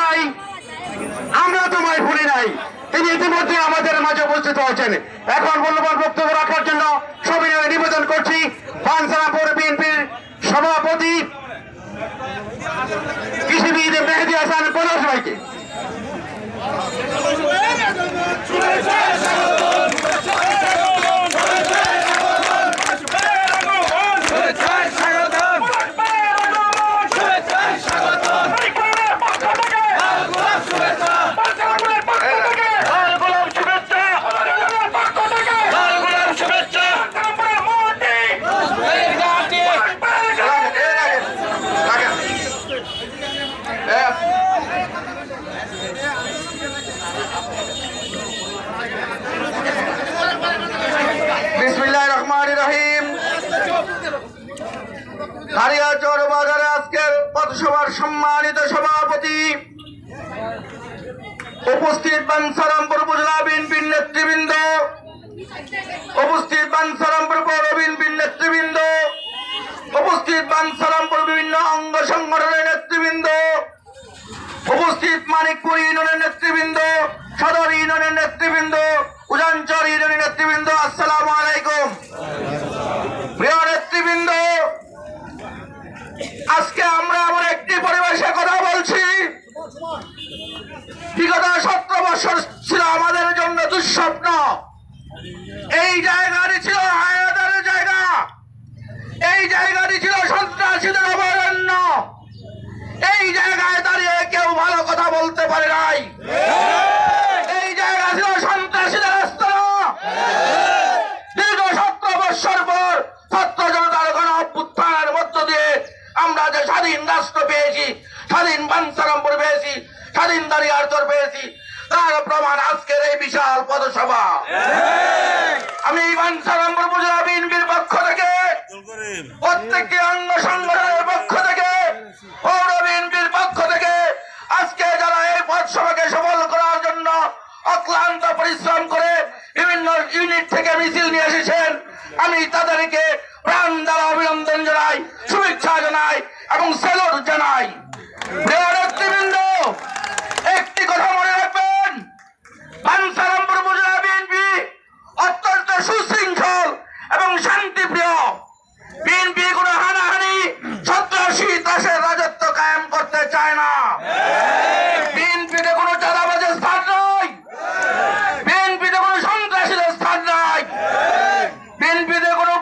ভাই, আমরা তোমায় ভুলি নাই। তিনি ইতিমধ্যে আমাদের মাঝে উপস্থিত হয়েছেন। এখন মূল্যবান বক্তব্য রাখার জন্য সবিনয় নিবেদন করছি। বানসারাপুর বিএনপির সভাপতি হারিয়াচর বাজারে আজকের পথসভার সম্মানিত সভাপতি। উপস্থিত বানসারামপুর উপজেলা বিএনপির নেতৃবৃন্দ। উপস্থিত বানসারামপুর পৌর বিএনপির নেতৃবৃন্দ। উপস্থিত বানসারামপুর বিভিন্ন অঙ্গ সংগঠনের নেতৃবৃন্দ। উপস্থিত মানিকপুর ইউনিয়নের নেতৃবৃন্দ, সদর ইউনিয়নের নেতৃবৃন্দ, উজানচর ইউনিয়নের নেতৃবৃন্দ আসসালামু আলাইকুম প্রিয় নেতৃবৃন্দ আজকে আমরা এমন একটি পরিবেশে কথা বলছি। বিগত সতেরো বছর ছিল আমাদের জন্য দুঃস্বপ্ন। এই জায়গাটি ছিল হায়াতের জায়গা এই জায়গাটি ছিল সন্ত্রাসীদের অভয়ারণ্য এই জায়গায় দাঁড়িয়ে কেউ ভালো কথা বলতে পারে নাই এই জায়গা ছিল সন্ত্রাসীদের স্তর দীর্ঘ সতেরো বৎসর পর ছাত্র জনতার গণ অভ্যুত্থানের মধ্য দিয়ে আমরা যে স্বাধীন রাষ্ট্র পেয়েছি স্বাধীন বাঞ্ছারামপুর পেয়েছি স্বাধীন দাঁড়িয়ারচর পেয়েছি তার প্রমাণ আজকের এই বিশাল পদসভা আমি বাঞ্ছারামপুর উপজেলা বিএনপির পক্ষ থেকে প্রত্যেকটি অঙ্গ সংগঠনের পক্ষ থেকে পৌর বিএনপির পক্ষ থেকে আজকে যারা এই পথসভাকে সফল করার জন্য অক্লান্ত পরিশ্রম করে বিভিন্ন ইউনিট থেকে মিছিল নিয়ে এসেছেন আমি তাদেরকে প্রাণ দ্বারা অভিনন্দন জানাই শুভেচ্ছা জানাই এবং স্যালুট জানাই প্রিয় নেতৃবৃন্দ একটি কথা মনে রাখবেন বানসারামপুর উপজেলা বিএনপি অত্যন্ত সুশৃঙ্খল এবং শান্তিপ্রিয়। বিএনপি কোনো হানাহানি, সন্ত্রাসী দেশের রাজত্ব কায়েম করতে চায় না। কোনো স্থান কোনো সন্ত্রাসীদের স্থান নাই। কোনো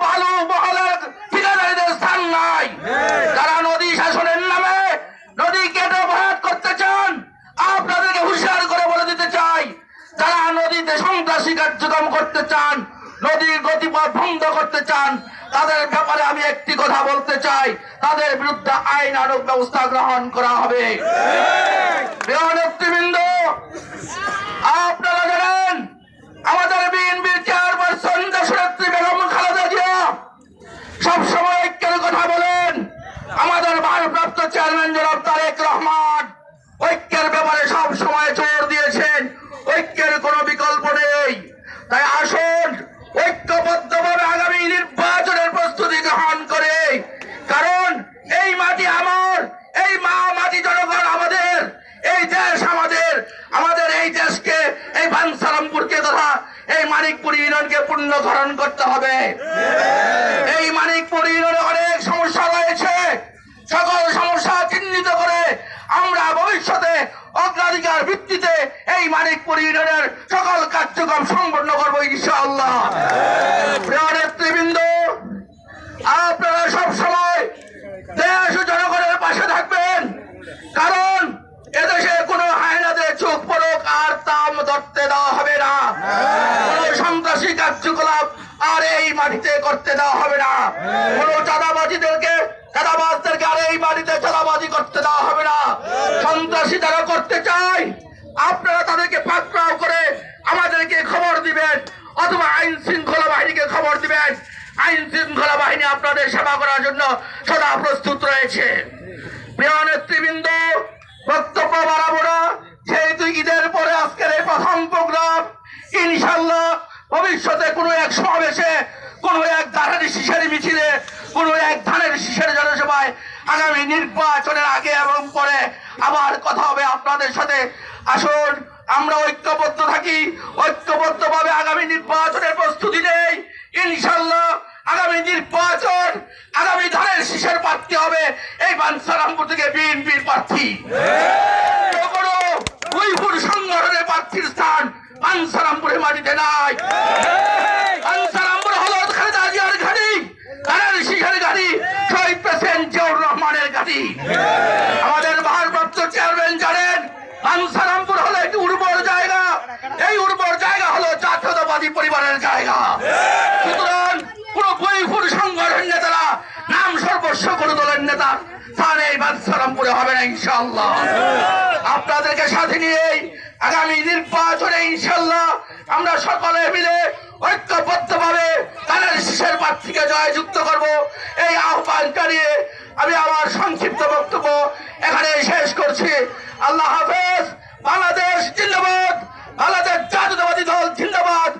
স্থান নাই। নদী শাসনের নামে নদী কেটে করতে চান, আপনাদেরকে হুঁশিয়ার করে বলে দিতে চাই, যারা নদীতে সন্ত্রাসী কার্যক্রম করতে চান নদীর গতিপথ বন্ধ করতে চান, তাদের ব্যাপারে আমি একটি কথা বলতে চাই। তাদের বিরুদ্ধে আইনানুক ব্যবস্থা গ্রহণ করা হবে। নেতৃবৃন্দ, আপনারা জানেন, আমাদের চেয়ারপারসন বেগম খালেদা জিয়া সবসময় ঐক্যের কথা বলেন। আমাদের ভারপ্রাপ্ত চেয়ারম্যান জনাব তারেক রহমান ঐক্যের ব্যাপারে সব সময় জোর দিয়েছেন ঐক্যের কোনো বিকল্প নেই তাই আসুন ঐক্যবদ্ধভাবে আগামী নির্বাচনের প্রস্তুতি গ্রহণ করে কারণ এই মাটি আমার এই মা মাটি জনগণ আমাদের এই দেশ আমাদের আমাদের এই দেশকে এই বানসারামপুরকে তথা এই মানিকপুর ইউনিয়নকে ধারণ করতে হবে। এই মানিকপুর ইউনিয়নে অনেক সমস্যা রয়েছে। সকল সমস্যা চিহ্নিত করে আমরা ভবিষ্যতে অগ্রাধিকার ভিত্তিতে এই মানিকপুর ইউনিয়নের সকল কার্যক্রম সম্পন্ন করব ইনশাআল্লাহ। ধরতে দেওয়া হবে না। কোনো সন্ত্রাসী কার্যকলাপ আর এই মাটিতে করতে দেওয়া হবে না। কোনো চাঁদাবাজিদেরকে, চাঁদাবাজদেরকে আর এই মাটিতে চাঁদাবাজি করতে দেওয়া হবে না। সন্ত্রাসী যারা করতে চায়, আপনারা তাদেরকে পাকড়াও করে আমাদেরকে খবর দিবেন, অথবা আইন শৃঙ্খলা বাহিনীকে খবর দিবেন। আইন শৃঙ্খলা বাহিনী আপনাদের সেবা করার জন্য সদা প্রস্তুত রয়েছে। প্রিয় নেতৃবৃন্দ, বক্তব্য বাড়াবো না। যেহেতু ঈদের পরে আজকের এই প্রথম প্রোগ্রাম ইনশাল্লাহ ভবিষ্যতে কোনো এক সমাবেশে, কোনো এক ধানের শীষের মিছিলে, কোনো এক ধানের শীষের জনসভায় আগামী নির্বাচনের আগে এবং পরে আবার কথা হবে আপনাদের সাথে। আসুন, আমরা ঐক্যবদ্ধ থাকি, ঐক্যবদ্ধভাবে আগামী নির্বাচনের প্রস্তুতি নেই। ইনশাল্লাহ আগামী নির্বাচন, আগামী ধানের শীষের প্রার্থী হবে। এই বাঞ্ছারামপুর থেকে বিএনপির প্রার্থী। বিরোধের জায়গা সুতরাং কোন বৈপুর সংগঠন নেতারা নাম সর্বস্ব কোন দলের নেতা, তার এই বাদশারামপুরে হবে না ইনশাল্লাহ আপনাদেরকে সাথে নিয়েই আগামী নির্বাচনে ইনশাল্লাহ আমরা সকলে মিলে ঐক্যবদ্ধ ভাবে তাদের শেষের প্রার্থীকে জয়যুক্ত করব। এই আহ্বান জানিয়ে আমি আমার সংক্ষিপ্ত বক্তব্য এখানে শেষ করছি। আল্লাহ হাফেজ, বাংলাদেশ জিন্দাবাদ, বাংলাদেশ জাতীয়তাবাদী দল জিন্দাবাদ।